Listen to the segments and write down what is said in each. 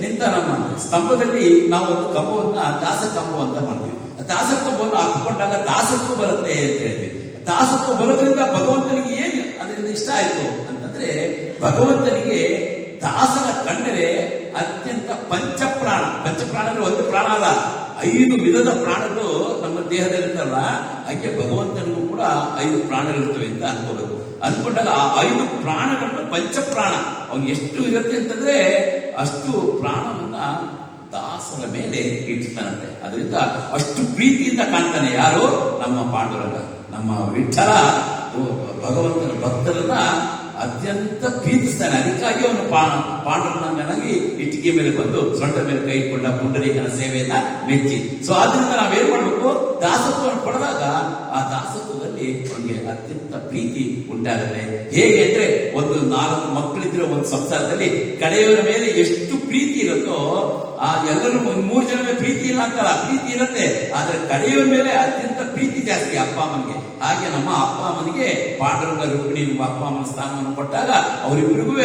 ನಿಂತ ನಮ್ಮ ಸ್ತಂಭದಲ್ಲಿ ನಾವು ಒಂದು ಕಂಬವನ್ನ ದಾಸ ಕಂಬ ಅಂತ ಮಾಡ್ತೀವಿ. ದಾಸ ಕಂಬವನ್ನು ಹಾಕಿಕೊಂಡಾಗ ದಾಸತ್ವ ಬರುತ್ತೆ ಅಂತ ಹೇಳ್ತೀವಿ. ದಾಸತ್ವ ಬರೋದ್ರಿಂದ ಭಗವಂತನಿಗೆ ಏನು ಅದರಿಂದ ಇಷ್ಟ ಆಯ್ತು ಅಂತಂದ್ರೆ, ಭಗವಂತನಿಗೆ ದಾಸನ ಕಂಡರೆ ಅತ್ಯಂತ ಪಂಚಪ್ರಾಣ. ಪಂಚಪ್ರಾಣ ಅಂದ್ರೆ ಒಂದು ಪ್ರಾಣ ಅಲ್ಲ, ಐದು ವಿಧದ ಪ್ರಾಣಗಳು ನಮ್ಮ ದೇಹದಲ್ಲಿರ್ತಲ್ಲ ಹಾಗೆ ಭಗವಂತನಿಗೂ ಕೂಡ ಐದು ಪ್ರಾಣಗಳಿರ್ತವೆ ಅಂತ ಅನ್ಕೋಬೇಕು. ಅನ್ಕೊಂಡಾಗ ಆ ಐದು ಪ್ರಾಣಗಳನ್ನು ಪಂಚಪ್ರಾಣ. ಅವ್ನು ಎಷ್ಟು ಇರುತ್ತೆ ಅಂತಂದ್ರೆ ಅಷ್ಟು ಪ್ರಾಣವನ್ನ ದಾಸರ ಮೇಲೆ ಇಡ್ತಾನಂತೆ ಅದರಿಂದ ಅಷ್ಟು ಪ್ರೀತಿಯಿಂದ ಕಾಣ್ತಾನೆ. ಯಾರು? ನಮ್ಮ ಪಾಂಡುರಂಗ. ನಮ್ಮ ವಿಠಲ ಭಗವಂತನ ಭಕ್ತರನ್ನ ಅತ್ಯಂತ ಪ್ರೀತಿಸ್ತಾನೆ. ಅದಕ್ಕಾಗಿ ಅವನು ಪಾಂಡುರಂಗನಾಗಿ ಇಟ್ಟಿಗೆ ಮೇಲೆ ಬಂದು ಸೊಂಟ ಮೇಲೆ ಕೈ ಇಟ್ಕೊಂಡ ಪುಂಡರೀಕನ ಸೇವೆಯನ್ನ ಮೆಚ್ಚಿ. ಸೊ ಆದ್ರಿಂದ ನಾವೇನ್ ಮಾಡ್ಬೇಕು? ದಾಸತ್ವವನ್ನು ಪಡೆದಾಗ ಆ ದಾಸತ್ವದಲ್ಲಿ ಅವನಿಗೆ ಅತ್ಯಂತ ಪ್ರೀತಿ ಉಂಟಾಗುತ್ತೆ. ಹೇಗೆ ಅಂದ್ರೆ ಒಂದು ನಾಲ್ಕು ಮಕ್ಕಳಿದ್ರೆ ಒಂದು ಸಂಸಾರದಲ್ಲಿ ಕಡೆಯವರ ಮೇಲೆ ಎಷ್ಟು ಪ್ರೀತಿ ಇರುತ್ತೋ, ಆ ಎಲ್ಲರೂ ಒಂದ್ ಮೂರು ಜನ ಪ್ರೀತಿ ಇಲ್ಲ ಅಂತಲ್ಲ ಪ್ರೀತಿ ಇರುತ್ತೆ. ಆದ್ರೆ ಕಡೆಯವರ ಮೇಲೆ ಅತ್ಯಂತ ಪ್ರೀತಿ ಜಾಸ್ತಿ ಅಪ್ಪ ಅಮ್ಮನಿಗೆ. ಹಾಗೆ ನಮ್ಮ ಅಪ್ಪ ಅಮ್ಮನಿಗೆ ಪಾಂಡುರಂಗ ರೂಪಿಣಿ ನಿಮ್ಮ ಅಪ್ಪ ಅಮ್ಮನ ಸ್ಥಾನವನ್ನು ಕೊಟ್ಟಾಗ ಅವರಿಬ್ಬರಿಗೂ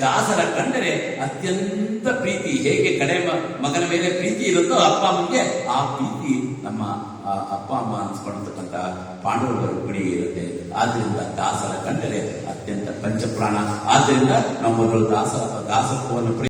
ದಾಸರ ಕಂಡರೆ ಅತ್ಯಂತ ಪ್ರೀತಿ. ಹೇಗೆ ಕಡೆ ಮಗನ ಮೇಲೆ ಪ್ರೀತಿ ಇರುತ್ತೋ ಅಪ್ಪ ಅಮ್ಮನಿಗೆ ಆ ಪ್ರೀತಿ ನಮ್ಮ ಅಪ್ಪ, ಅಮ್ಮ ಅನ್ಸ್ಕೊಂಡಿರ್ತಕ್ಕಂಥ ಪಾಂಡವರ ಗುಡಿ ಇರುತ್ತೆ. ಆದ್ರಿಂದ ದಾಸರ ಕಂಡರೆ ಅತ್ಯಂತ ಪಂಚಪ್ರಾಣ. ಆದ್ರಿಂದ ಮೊದಲು ದಾಸ ದಾಸತ್ವವನ್ನು